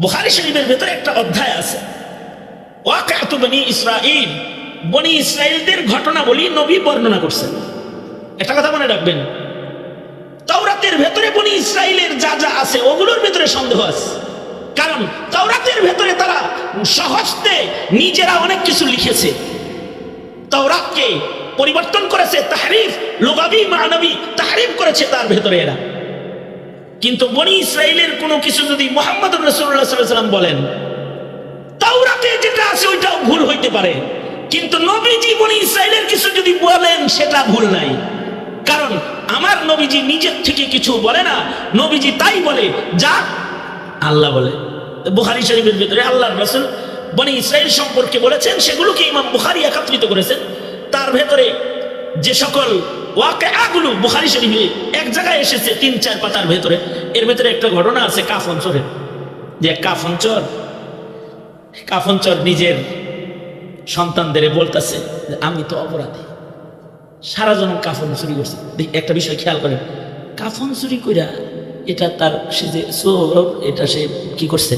বুখারি শরীফের ভেতরে একটা অধ্যায় আছে। ওয়াকাত বনি ইসরাইল বনি ইসরাইলদের ঘটনা বলি নবী বর্ণনা করছেন। একটা কথা মনে রাখবেন। তাওরাতের ভেতরে বনি ইসরাইলের যা যা আছে, ওগুলোর ভেতরে সন্দেহ আছে। কারণ তাওরাতের ভেতরে তারা সহজতে নিজেরা অনেক কিছু লিখেছে। তাওরাতকে পরিবর্তন করেছে, তাহরিফ, লোগাবি, মানবী তাহরিফ করেছে তার ভেতরে এরা। কিন্তু বনি ইসরায়েলের কোনো কিছু যদি মোহাম্মদ রসুল্লাহ সাল্লাম বলেন, তাওরাতে যেটা আছে ওইটাও ভুল হইতে পারে। কিন্তু নবীজি বনি ইসরায়েলের কিছু যদি বলেন, সেটা ভুল নাই। কারণ আমার নবীজি নিজের থেকে কিছু বলে না। নবীজি তাই বলে, যা আল্লাহ বলে। বুখারি শরীফের ভিতরে আল্লাহ রসুল বনি ইসরায়েল সম্পর্কে বলেছেন, সেগুলোকে ইমাম বুখারি একত্রিত করেছেন। তার ভেতরে যে সকল আগুলো, বুখারি শরীফে এক জায়গায় এসেছে তিন, চার পাতার ভেতরে। এর ভেতরে একটা ঘটনা আছে যে নিজের সন্তানদের বলতেছে যে, আমি তো অপরাধী। সারা জন কাফন চুরি করছে। একটা বিষয় খেয়াল করেন। কাফন চুরি কইরা এটা তার, সে যে চোর, এটা সে কি করছে?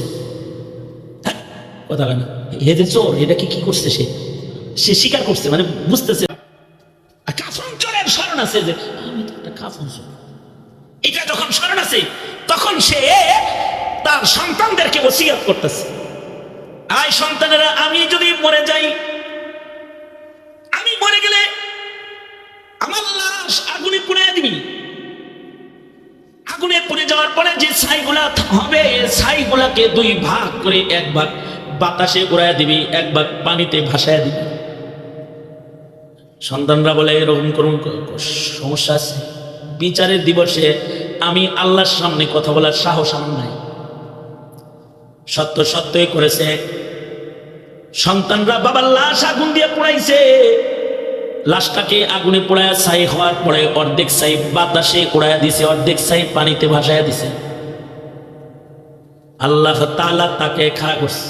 কথা কেন হে যে চোর, এটা কি কি করছে সে? সে স্বীকার করছে মানে বুঝতেছে। স্মরণ আছে যে, আমি তো একটা কাফন এটা যখন স্মরণ আছে, তখন সে তার সন্তানদেরকে ওসিয়াত করতেছে। আয় সন্তানেরা, আমি যদি মরে যাই, আমি মরে গেলে আমার লাশ আগুনে পুড়ে দিবি। আগুনে পুড়ে যাওয়ার পরে যে ছাইগুলা হবে, ছাইগুলাকে দুই ভাগ করে এক ভাগ বাতাসে উড়ায় দিবি এক ভাগ পানিতে ভাসায় দিবি। সন্তানরা বলে, এরকম করুন সমস্যা আছে। বিচারের দিবসে আমি আল্লাহর সামনে কথা বলার সাহস আমার নাই। সত্য সত্যই করেছে। সন্তানরা বাবার লাশ আগুন দিয়ে পোড়াইছে। লাশটাকে আগুনে পোড়ায় ছাই হওয়ার পরে অর্ধেক ছাই বাতাসে উড়াইয়া দিছে, অর্ধেক ছাই পানিতে ভাসাইয়া দিছে। আল্লাহ তালা তাকে খাড়া করছে।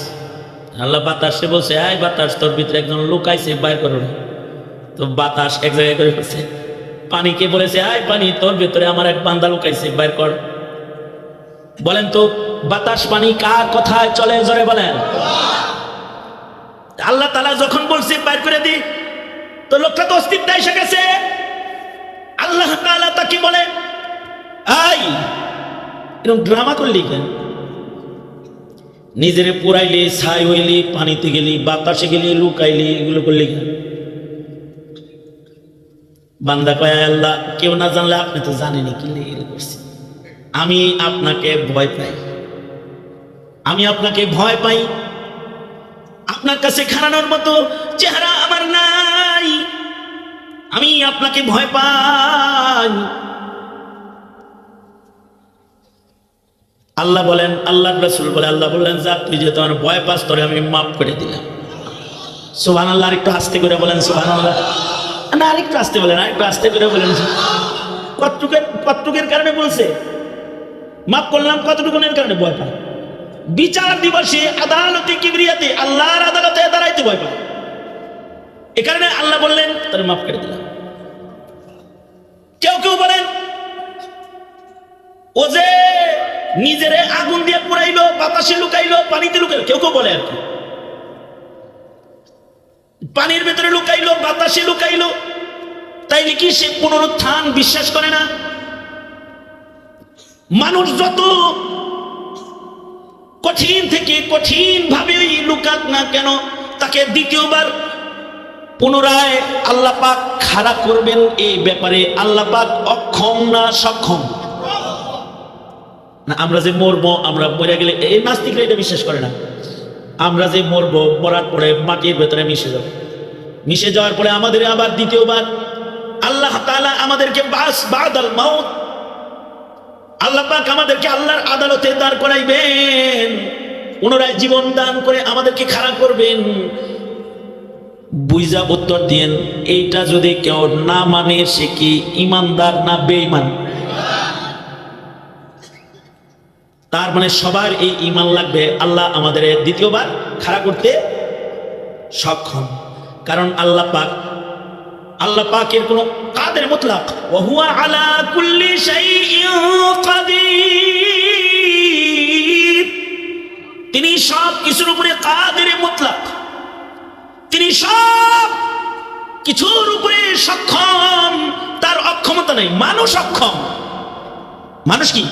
আল্লাহ বাতাসে বলছে, আয় বাতাস, তোর ভিতরে একজন লুকাইছে বাইর করো। তো বাতাস এক জায়গায় করে ফেলছে। পানিকে বলেছে, আয় পানি, তোর ভিতরে আমার এক বান্দা লুকাইছে বাইর কর। বলেন তো, বাতাস, পানি কার কথায় চলে জোরে বলেন? আল্লাহ তালা যখন বলছে বাইর করে দি। তো লোকটা তো অস্তিত্ব এসে গেছে। আল্লাহ তাআলা তাকে বলে আই এরকম ড্রামা করলি কেন? নিজেরে পুরাইলি, ছাই হইলি, পানিতে গেলি, বাতাসে গেলি, লুকাইলি, এগুলো করলি কেন? বান্দা কয় আল্লাহ, কেউ না জানলে আপনি তো জানেনি কি লেগে করছি। আমি আপনাকে ভয় পাই। আমি আপনাকে ভয় পাই। আপনার কাছে খারানোর মতো চেহারা আমার নাই। আমি আপনাকে ভয় পাই। আল্লাহ বলেন, আল্লাহ রসুল বলে, আল্লাহ বললেন যা তুই যে তোমার ভয় পাস, তোরে আমি মাফ করে দিলাম। সুহান আল্লাহ আরেকটু আস্তে করে বলেন সুহান আল্লাহ না, আরেকটু আস্তে বলেন, আরেকটু আস্তে করে বলেন। কতটুকের কতটুকের কারণে বলছে। করলাম, কতটুকুনের কারণে? ভয় পায়। বিচার দিবসে আদালতে, কিবরিয়াতে আল্লাহর আদালতে দাঁড়াইতে ভয় পায়। এ কারণে আল্লাহ বললেন, তার মাফ করে দিলাম। কেউ কেউ বলেন, ও যে নিজেরে আগুন দিয়ে পুরাইলো, বাতাসে লুকাইলো, পানিতে লুকাইলো। কেউ কেউ বলে আর কি। পানির ভেতরে লুকাইলো, বাতাসে লুকাইলো। তাইলে কি সে পুনরুত্থান বিশ্বাস করে না? মানুষ যত কঠিন থেকে কঠিন ভাবে লুকাক না কেন, তাকে দ্বিতীয়বার পুনরায় আল্লাহ পাক খাড়া করবেন এই ব্যাপারে। আল্লাহ পাক অক্ষম না সক্ষম? না, আমরা যে মরবো, আমরা মরে গেলে এই নাস্তিকরা এটা বিশ্বাস করে না। আমরা যে মরব, মরার পরে মাটির ভেতরে মিশে যাব। মিশে যাওয়ার পরে আমাদের আবার দ্বিতীয়বার আল্লাহ তাআলা আমাদেরকে বাস, বাদাল মাউত, আল্লাহ পাক আমাদেরকে আল্লাহর আদালতে দাঁড় করাইবেন। পুনরায় জীবন দান করে আমাদেরকে খারাপ করবেন। বুঝা উত্তর দিয়েন, এইটা যদি কেউ না মানে সে কি ইমানদার না বেঈমান? তার মানে সবার এই ইমান লাগবে আল্লাহ আমাদের দ্বিতীয়বার খাড়া করতে সক্ষম। কারণ আল্লাহ পাক, আল্লাহ পাকের কোন কাদের মুতলাক? ওহুয়া আলা কুল্লি তিনি সব কিছুর উপরে কাদের মুতলাক? তিনি সব কিছুর উপরে সক্ষম। তার অক্ষমতা নেই। মানুষ অক্ষম। মানুষ কি?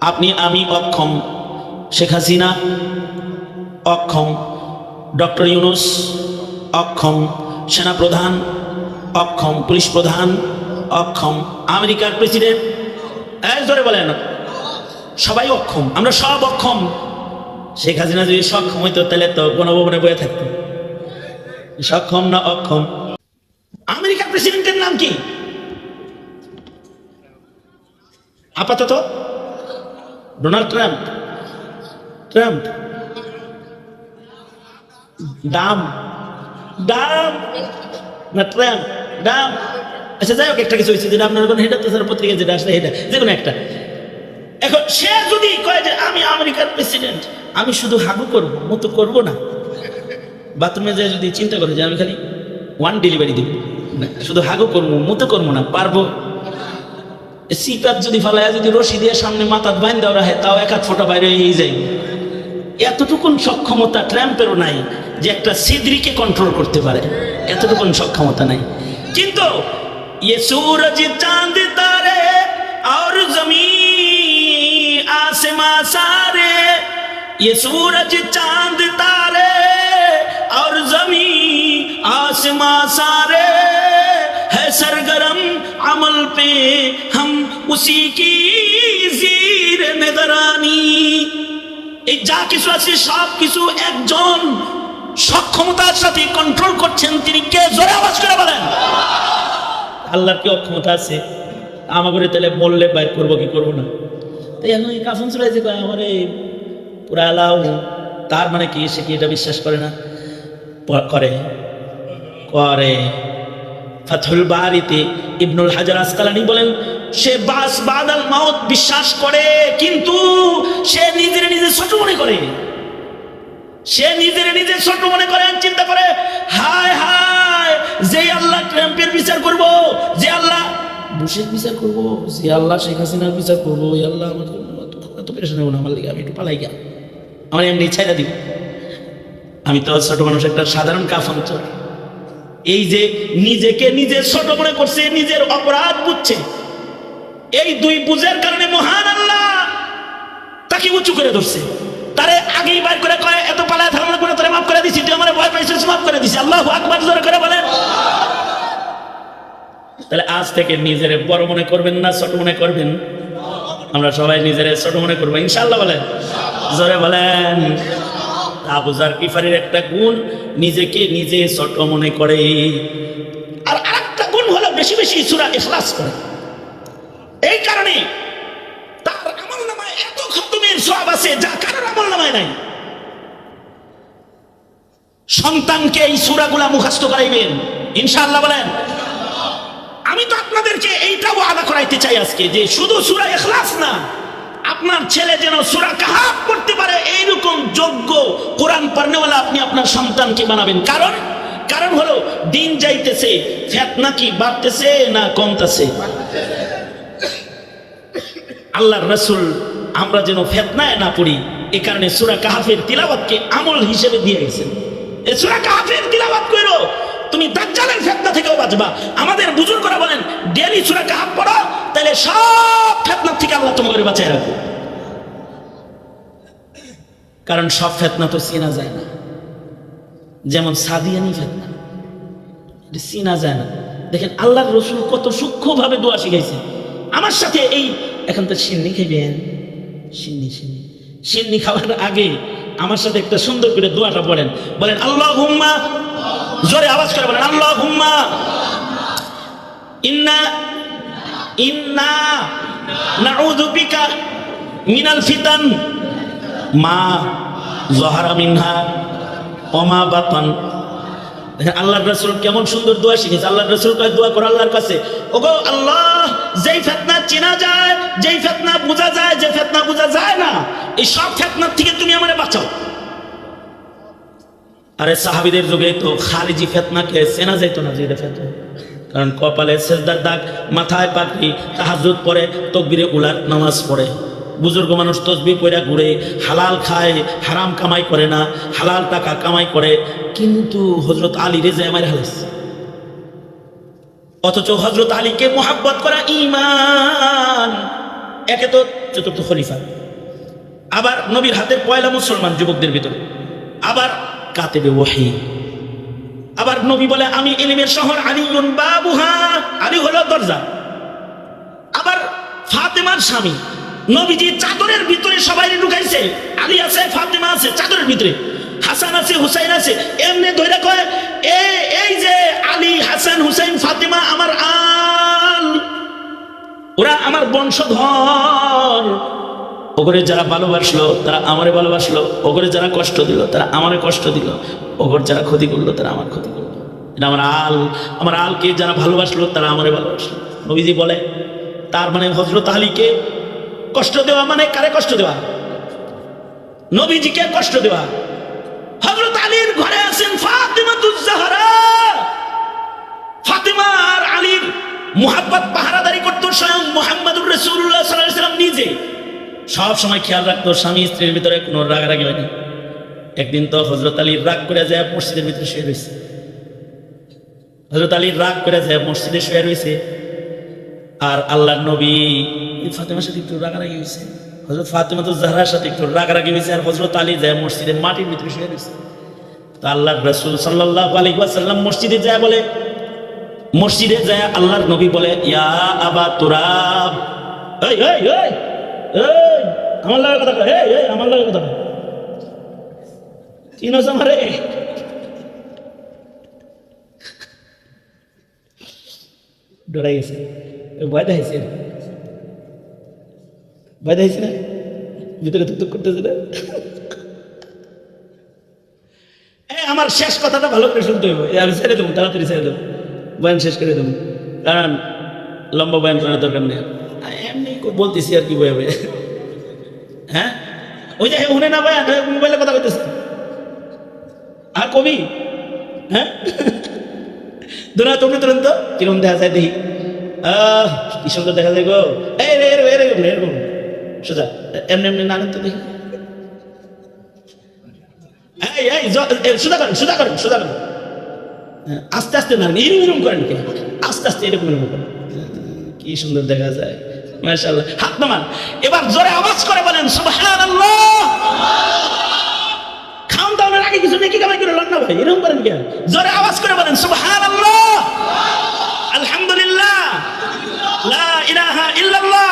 আপনি আমি অক্ষম শেখ হাসিনা, অক্ষম ডক্টর ইউনুস, অক্ষম সেনাপ্রধান, অক্ষম পুলিশ প্রধান, অক্ষম আমেরিকার প্রেসিডেন্ট। এক ধরে বলেন, সবাই অক্ষম, আমরা সব অক্ষম। শেখ হাসিনা যদি সক্ষম হইতো, তাহলে তো গণভবনে বয়ে থাকতো। সক্ষম না অক্ষম? আমেরিকার প্রেসিডেন্টের নাম কি? আপাতত ডোনাল্ড ট্রাম্প ট্রাম্প। দাম দাম। না, ট্রাম্প, দাম। আচ্ছা যাই হোক, একটা কিছু হয়েছে যেটা আপনার হেটা তো স্যার পত্রিকা যেটা আসলে হেটা যে কোনো একটা। এখন সে যদি কয় যে আমি আমেরিকার প্রেসিডেন্ট, আমি শুধু হাগু করব, মতো করব না। বাথরুমে যায় যদি চিন্তা করে যে আমি খালি ওয়ান ডেলিভারি দিব। শুধু হাগু করব, মতো করব না, পারব সিপাত যদি ফালায় যদি রশি দিয়ে সামনে মাথা বাইন দেওয়া রাখে তাও এক হাত ফোটা বাইরে হয়ে যায় এতটুকুন সক্ষমতা ট্রাম্পেরও নাই যে একটা সিদ্রিকে কন্ট্রোল করতে পারে এতটুকুন সক্ষমতা নাই কিন্তু ये सूरज चांद तारे और जमीन आसमां सारे ये सूरज चांद तारे और जमीन आसमां सारे है सरगरम अमल पे हम उसी की जीर निगरानी এই যা কিছু আছে সব কিছু একজন সক্ষমতার সাথে কন্ট্রোল করছেন তিনি কে জোরে আওয়াজ করে বলেন আল্লাহর কি অক্ষমতা আছে আমাকে তাহলে বললে বাইর করবো কি করবো না তাই এখন এই কাফন চলে যে আমার এই পুরা আলাও তার মানে কি সে কি এটা বিশ্বাস করে না প- করে করে ফাথুল বারিতে ইবনুল হাজার আসকালানি বলেন, সে বাস বাদাল মাউত বিশ্বাস করে, কিন্তু সে নিজের নিজে ছোট মনে করে। সে নিজের নিজে ছোট মনে করে চিন্তা করে, হায় হায়, যে আল্লাহ ট্রাম্পের বিচার করব, যে আল্লাহ বুশের বিচার করব, যে আল্লাহ শেখ হাসিনার বিচার করব ওই আল্লাহ আমার এত পেরেশান হব না আমার লিগে আমি একটু পালাই গিয়া আমার এমনি ছাইরা দিব। আমি তো ছোট মানুষ, একটা সাধারণ কাফন চোর। এই যে নিজেকে নিজে ছোট মনে করছে, নিজের অপরাধ বুঝছে। এই দুই বুঝের কারণে মহান আল্লাহ তাকে উঁচু করে ধরছে। তারে আগেই বার করে কয়, এত পালায় থাকলে করে তোরে মাফ করে দিছি, তুই আমার ভয় পাইছিস, মাফ করে দিছি। আল্লাহ আকবার জোরে করে বলেন। তাহলে আজ থেকে নিজের বড় মনে করবেন না ছোট মনে করবেন? আমরা সবাই নিজের ছোট মনে করব ইনশাল্লাহ বলেন। জোরে বলেন। আবুজার কিফারির একটা গুণ নিজেকে নিজে ছোট মনে করে। আর আরেকটা গুণ হলো বেশি বেশি সুরা ইখলাস করে এই কারণে তার আমল নামায় এত খতমের সব আছে যা কারোর আমল নামায় নাই। সন্তানকে এই সুরাগুলা মুখস্থ করাইবেন। ইনশাআল্লাহ বলেন। আমি তো আপনাদেরকে এইটাও আদা করাইতে চাই আজকে যে শুধু সুরা এখলাস না আপনার ছেলে যেন সুরা কাহাব করতে পারে, এইরকম যোগ্য কোরআন পড়নেওয়ালা আপনি আপনার সন্তানকে বানাবেন। কারণ কারণ হলো, দিন যাইতেছে, ফেতনা কি বাড়তেছে না কমতেছে? আল্লাহর রসুল, আমরা যেন ফেতনায় না পড়ি, এ কারণে সুরা কাহাফের তিলাওয়াতকে আমল হিসেবে দিয়ে গেছেন। এ সুরা কাহাফের তিলাওয়াত করো তুমি দাজ্জালের ফেতনা থেকেও বাঁচবা। আমাদের বুজুর্গরা বলেন ডেলি সুরা কাহাফ পড়ো তাহলে সব ফেতনা থেকে আল্লাহ তোমাকে বাঁচায় রাখব। কারণ সব ফেতনা তো চেনা যায় না। যেমন সাদিয়ানি ফেতনা, এটা চেনা যায় না। দেখেন আল্লাহর রসুল কত সূক্ষ্মভাবে দোয়া শিখাইছে। আমার সাথে এই, এখন তো সিন্নি খাইবেন? সিন্নি সিন্নি। সিন্নি খাওয়ার আগে আমার সাথে একটা সুন্দর করে দোয়াটা পড়েন। বলেন আল্লাহ হুম্মা জোরে আওয়াজ করে বলেন আল্লাহ হুম্মা ইন্না ইন্না নাউযু বিকা মিনাল ফিতান। মা জহারা মিনহা অমা বাতান। আল্লাহর রসুল কেমন সুন্দর দোয়া শিখেছে। আল্লাহর রসুল কয়, দোয়া করো আল্লাহর কাছে। ওগো আল্লাহ, যেই ফেতনা চেনা যায়, যেই ফেতনা বোঝা যায়, যে ফেতনা বোঝা যায় না, এই সব ফেতনার থেকে তুমি আমারে বাঁচাও। আরে সাহাবিদের যুগে তো খারিজি ফেতনাকে চেনা যেত না যে এটা ফেতনা। কারণ কপালে সেজদার দাগ, মাথায় পাখি তাহাজুদ পড়ে তকবিরে উলার নামাজ পড়ে। বুজুর্গ মানুষ তসবি পয়রা ঘুরে, হালাল খায়, হারাম কামাই করে না, হালাল টাকা কামাই করে। কিন্তু হজরত আলী রেজা আমার হালাস। অথচ হজরত আলীকে মোহাব্বত করা ইমান একে তো চতুর্থ খলিফা। আবার নবীর হাতের পয়লা মুসলমান যুবকদের ভিতরে। আবার কাতেবে ওয়াহি। আবার নবী বলে, আমি ইলিমের শহর আলিউন বাবুহা। আলী হলো দরজা। আবার ফাতেমার স্বামী। নবীজি চাদরের ভিতরে সবাই ঢুকাইছে। আলী আছে, ফাতেমা আছে, চাদরের ভিতরে। হাসান আছে, হুসাইন আছে। এমনি ধরে কয়, এ, এই যে আলী, হাসান, হুসাইন, ফাতেমা আমার আল। ওরা আমার বংশধর। ওগরে যারা ভালোবাসলো, তারা আমারে ভালোবাসলো। ওগরে যারা কষ্ট দিল, তারা আমারে কষ্ট দিল। ওগর যারা ক্ষতি করল, তারা আমার ক্ষতি করল। এটা আমার আল, আমার আলকে যারা ভালোবাসলো, তারা আমারে ভালোবাসলো। নবীজি বলে, তার মানে হজরত আলীকে কষ্ট দেওয়া মানে কারে কষ্ট দেওয়া? নবীজিকে কষ্ট দেওয়া। হজরত আলীর ঘরে আছেন ফাতেমাতুজ্জাহরা ফাতেমা আর আলীর মুহাব্বত, পাহারাদারি করতো স্বয়ং মোহাম্মদুর রসুল্লাহ সাল্লাম নিজে। সব সময় খেয়াল রাখতো, স্বামী স্ত্রীর ভিতরে কোনো রাগারাগি হয়নি। একদিন তো হজরত আলীর রাগ করে যায় মসজিদের ভিতরে শুয়ে রয়েছে হজরত আলীর রাগ করে যায় মসজিদে শুয়ে রয়েছে আর আল্লাহ নবী ফাতেমার সাথে একটু রাগারাগি হয়েছে হজরত ফাতেমা তো জাহরার সাথে একটু রাগারাগি হয়েছে আর হজরত আলী যায় মসজিদে মাটির ভিতরে শুয়ে রয়েছে তো আল্লাহ রসুল সাল্লাহ আলী ওয়াসাল্লাম মসজিদে যায় বলে, মসজিদে যায় আল্লাহর নবী বলে, ইয়া আবা তুরাব। এই এই এই আমার লাগে কথা এই এই আমার লাগে কথা। চিনোস আমারে? ডরাই গেছে। ভয় দেখাইছে। ভয় দেখাইছে না? ভিতরে তুক করতেছে না? আমার শেষ কথাটা ভালো করে শুনতে হবে আমি ছেড়ে দেবো, তাড়াতাড়ি ছেড়ে দেবো। বয়ান শেষ করে দেবো। কারণ লম্বা বয়ান করার দরকার নেই। এমনি বলতেছি আর কি বয়াবে। হ্যাঁ? ওই যে উনি না বয়ান মোবাইলে কথা কইতেছে। আর কবি? হ্যাঁ? দুনা তুমি তুরন্ত কিরম দেখা যায় দেখি। আহ কি সুন্দর দেখা যায় গো। এই রে এরকম এরকম এরকম সোজা এমনি এমনি না তো দেখি। এই এই জ- এ, সুদা করেন সুদা করেন হ্যাঁ, আস্তে আস্তে না এরকম এরকম করেন আস্তে আস্তে এরকম এরকম করেন। কি সুন্দর দেখা যায়। এবার জোরে আওয়াজ করে বলেন, সুবহানাল্লাহ। খাওন দাওনের আগে কিছু নেকি কামাই করে লন না ভাই, এরকম করেন কেন? জোরে আওয়াজ করে বলেন, সুবহানাল্লাহ। আলহামদুলিল্লাহ। লা ইলাহা ইল্লাল্লাহ।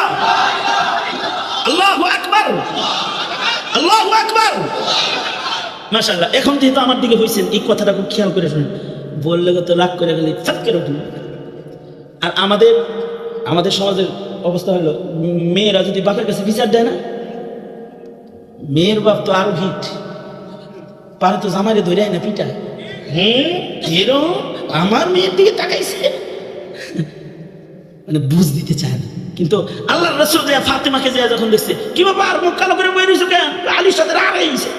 আকবার। আল্লাহু আকবার। মাশাআল্লাহ, এখন যেহেতু আমার দিকে হয়েছেন এই কথাটা খুব খেয়াল করে শুনুন। বললে তো রাগ করে গেলে ফাট করে আর আমাদের আমাদের সমাজের অবস্থা হলো, মেয়েরা যদি বাপের কাছে বিচার দেয় না, মেয়ের বাপ তো আরও হিট। পারে তো জামাইরে ধরে না পিটা হুম? এরম? আমার মেয়ের দিকে তাকাইছে? মানে বুঝ দিতে চায় না। কিন্তু আল্লাহ রসুল যে ফাতেমাকে যে যখন দেখছে, কি বাবা, আর মুখ কালো করে বই রয়েছে কেন? আলীর সাথে গেছে।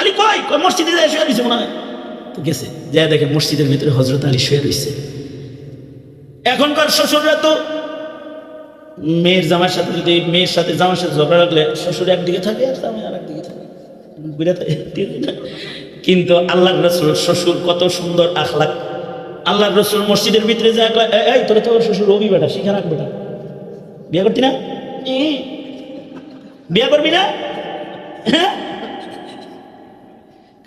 আলী কই? কই, মসজিদে যায় শুয়ে রয়েছে মনে হয়। তো গেছে যা দেখে মসজিদের ভিতরে হজরত আলী শুয়ে রয়েছে এখনকার শ্বশুররা তো মেয়ের জামার সাথে যদি মেয়ের সাথে জামার সাথে ঝগড়া লাগলে শ্বশুর একদিকে থাকে আর জামাই আর একদিকে থাকে? কিন্তু আল্লাহ রসুল, শ্বশুর কত সুন্দর আখলাক। আল্লাহ রসুল মসজিদের ভিতরে যা এই, তোরা তো শ্বশুর রবি বেটা, শিখে রাখ বেটা। বিয়ে করতি না? বিয়ে করবি না? হ্যাঁ?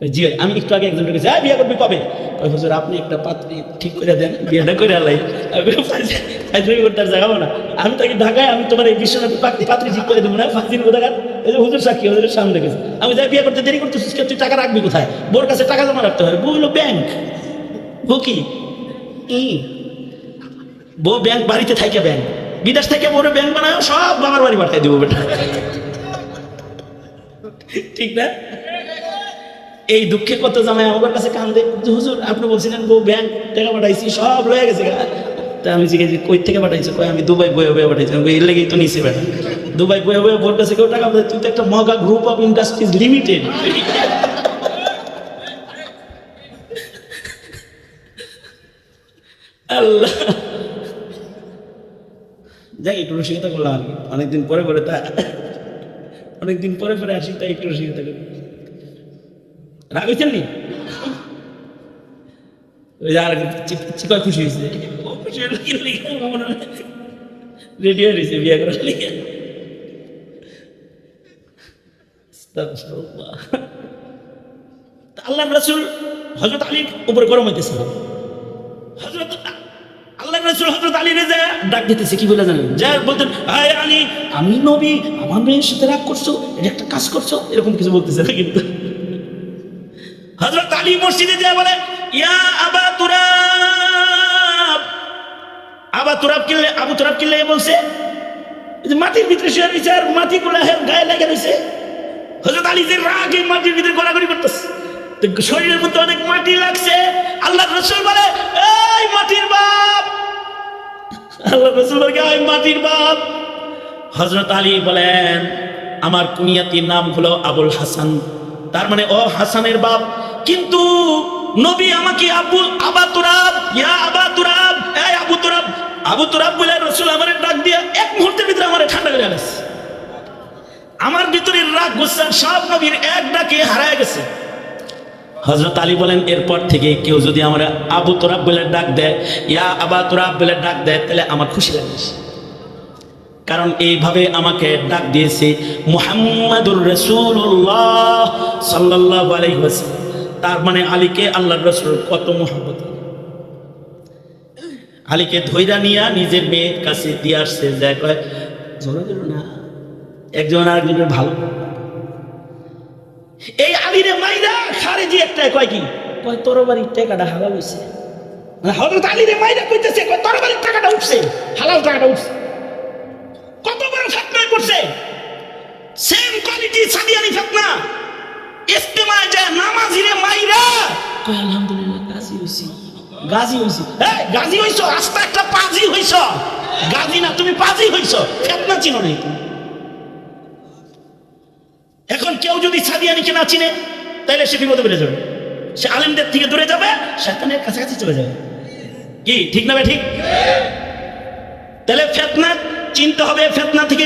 জি আমি একটু আগে একজন গেছি হ্যাঁ বিয়ে করবি কবে? হুজুর, আপনি একটা পাত্রী ঠিক করে দেন, বিয়েটা করে আলাই আমি ফাইজলামি করতে আর না। আমি তাকে ঢাকায়, আমি তোমার এই বিশ্বনাথ পাত্রী পাত্রী ঠিক করে দেবো না ফাঁসির কোথাকার এই যে হুজুর সাক্ষী, হুজুরের সামনে গেছে আমি যাই বিয়ে করতে দেরি কেউ তুই টাকা রাখবি কোথায়? বোর কাছে টাকা জমা রাখতে হয় বউ ব্যাংক বউ কি? ই। বউ ব্যাংক বাড়িতে থাকে ব্যাংক বিদেশ থেকে বড় ব্যাংক বানায়, সব বাবার বাড়ি পাঠাই দেবো বেটা। ঠিক না? এই দুঃখে কত জামাই আমার কাছে কান্দে। হুজুর, আপনি বলছিলেন বউ ব্যাংক টাকা পাঠাইছি, সব লয়ে গেছে তা আমি জিজ্ঞেস কই থেকে পাঠাইছো? কই আমি দুবাই বয়ে বয়ে পাঠাইছি। এর লেগেই তো নিছি বেটা দুবাই বয়ে বয়ে বোর কাছে কেউ টাকা পাঠাই তুই তো একটা মগা গ্রুপ অফ ইন্ডাস্ট্রিজ লিমিটেড আল্লাহ। যাই একটু রসিকতা করলাম আর কি। অনেকদিন পরে পরে তা অনেকদিন পরে পরে আসি, তাই একটু রসিকতা করি। রাগ হয়েছেন নি? খুশি হয়েছে। ও খুশি বিয়ে করার আল্লাহ রাসূল হযরত আলীর উপরে গরম হইতেছে। হযরত আল্লাহ রাসূল হযরত আলী রেজা ডাক দিতেছে, কি বলে জানেন? যা বলতেন, হায় আলী, আমি নবী, আমার মেয়ের সাথে রাগ করছ, এটা একটা কাজ করছ? এরকম কিছু বলতেছে না কিন্তু। আলী মসজিদে যা বলে, ইয়া আবা তুরাব। আবা তুরাব কিনলে, আবু তুরাব কিনলে বলছে মাটির ভিতরে শুয়ে রয়েছে আর মাটি গুলা গায়ে লেগে রয়েছে। হজরত আলী যে রাগে মাটির ভিতরে গড়াগড়ি করতেছে। শরীরের মধ্যে অনেক মাটি লাগছে। আল্লাহ রসুল বলে, এই মাটির বাপ। আল্লাহ রসুল বলে, এই মাটির বাপ। হজরত আলী বলেন, আমার কুনিয়াতির নাম হলো আবুল হাসান। তার মানে ও হাসানের বাপ কিন্তু নবী আমাকে আবু আবা তুরাব ইয়া আবা তুরাব এই আবু তুরাব আবু তুরাব বলে রসুল আমার ডাক দিয়ে এক মুহূর্তের ভিতরে আমার ঠান্ডা করে গেছে আমার ভিতরে রাগ, গুসা, সব নবীর এক ডাকে হারায় গেছে। হজরত আলী বলেন, এরপর থেকে কেউ যদি আমার আবু তোরাব বলে ডাক দেয়, ইয়া আবা তোরাব বলে ডাক দেয়, তাহলে আমার খুশি লাগে। কারণ এইভাবে আমাকে ডাক দিয়েছে মুহাম্মাদুর রসুল্লাহ সাল্লাহ আলাইহি তার মানে আলীকে আল্লাহর রসুল কত মোহাম্মত আলীকে ধৈরা নিয়া নিজের মেয়ের কাছে দিয়ে আসছে যা কয় না, একজন আরেকজনের ভালো এই আলীরে মাইরা খারেজি একটা কয় কি? কয় তরবারির টাকাটা হালাল হইছে। মানে হযরত আলীরে মাইরা কইতেছে, কয় তরবারির টাকাটা উঠছে, হালাল টাকাটা উঠছে। আলহামদুলিল্লাহ হইছি। হইছি। এই হইছো? একটা পাজি না, তুমি পাজি ফতনা চিনো এখন কেউ যদি সাদিয়ানিকে না চিনে তাহলে সে বিপদে বেড়ে যাবে। সে আলেমদের থেকে দূরে যাবে, শয়তানের কাছাকাছি চলে যাবে। কি, ঠিক না ঠিক? তাহলে ফেতনা চিনতে হবে, ফেতনা থেকে